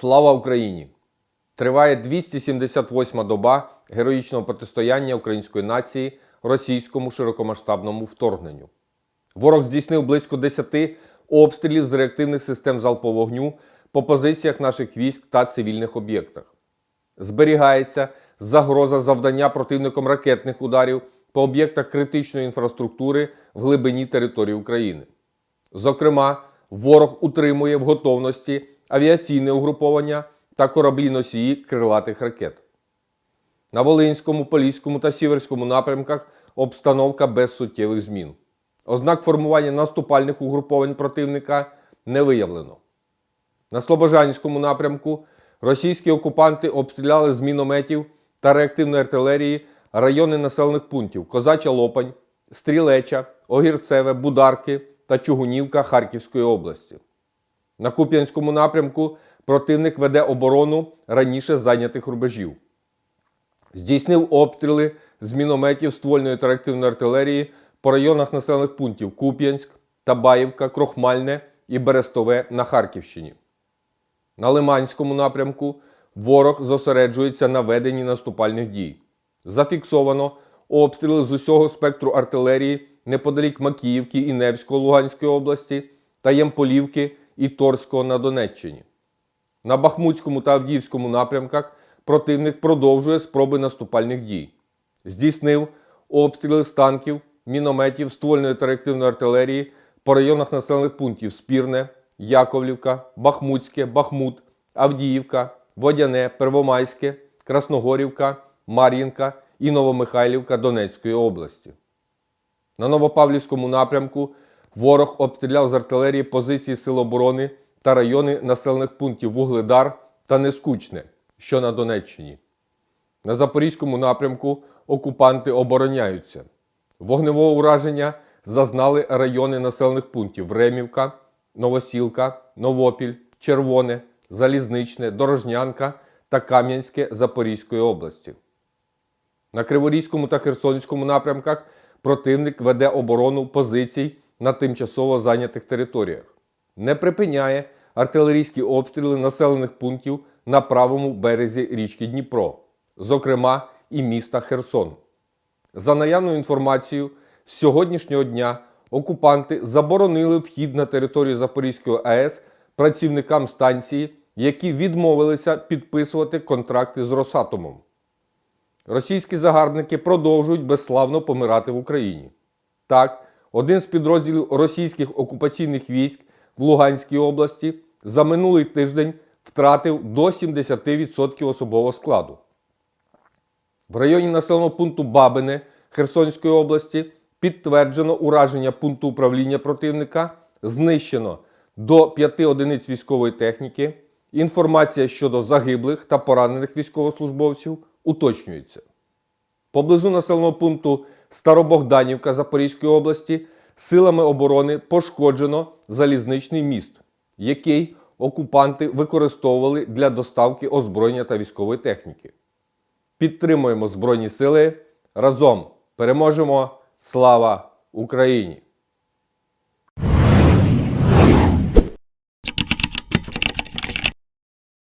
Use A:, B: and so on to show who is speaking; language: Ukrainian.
A: Слава Україні! Триває 278 доба героїчного протистояння української нації російському широкомасштабному вторгненню. Ворог здійснив близько 10 обстрілів з реактивних систем залпового вогню по позиціях наших військ та цивільних об'єктах. Зберігається загроза завдання противником ракетних ударів по об'єктах критичної інфраструктури в глибині території України. Зокрема, ворог утримує в готовності авіаційне угруповання та кораблі носії крилатих ракет. На Волинському, Поліському та Сіверському напрямках обстановка без суттєвих змін. Ознак формування наступальних угруповань противника не виявлено. На Слобожанському напрямку російські окупанти обстріляли з мінометів та реактивної артилерії райони населених пунктів Козача Лопань, Стрілеча, Огірцеве, Бударки та Чугунівка Харківської області. На Куп'янському напрямку противник веде оборону раніше зайнятих рубежів. Здійснив обстріли з мінометів ствольної та реактивної артилерії по районах населених пунктів Куп'янськ, Табаївка, Крохмальне і Берестове на Харківщині. На Лиманському напрямку ворог зосереджується на веденні наступальних дій. Зафіксовано обстріли з усього спектру артилерії неподалік Макіївки і Невського Луганської області та Ємполівки і Торського на Донеччині. На Бахмутському та Авдіївському напрямках противник продовжує спроби наступальних дій. Здійснив обстріли з танків, мінометів, ствольної та реактивної артилерії по районах населених пунктів Спірне, Яковлівка, Бахмутське, Бахмут, Авдіївка, Водяне, Первомайське, Красногорівка, Мар'їнка і Новомихайлівка Донецької області. На Новопавлівському напрямку ворог обстріляв з артилерії позиції Сил оборони та райони населених пунктів Вугледар та Нескучне, що на Донеччині. На Запорізькому напрямку окупанти обороняються. Вогневого ураження зазнали райони населених пунктів Времівка, Новосілка, Новопіль, Червоне, Залізничне, Дорожнянка та Кам'янське Запорізької області. На Криворізькому та Херсонському напрямках противник веде оборону позицій на тимчасово зайнятих територіях. Не припиняє артилерійські обстріли населених пунктів на правому березі річки Дніпро, зокрема і міста Херсон. За наявною інформацією, з сьогоднішнього дня окупанти заборонили вхід на територію Запорізької АЕС працівникам станції, які відмовилися підписувати контракти з Росатомом. Російські загарбники продовжують безславно помирати в Україні. Так, один з підрозділів російських окупаційних військ в Луганській області за минулий тиждень втратив до 70% особового складу. В районі населеного пункту Бабине Херсонської області підтверджено ураження пункту управління противника, знищено до 5 одиниць військової техніки. Інформація щодо загиблих та поранених військовослужбовців уточнюється. Поблизу населеного пункту Старобогданівка Запорізької області силами оборони пошкоджено залізничний міст, який окупанти використовували для доставки озброєння та військової техніки. Підтримуємо Збройні Сили. Разом переможемо! Слава Україні!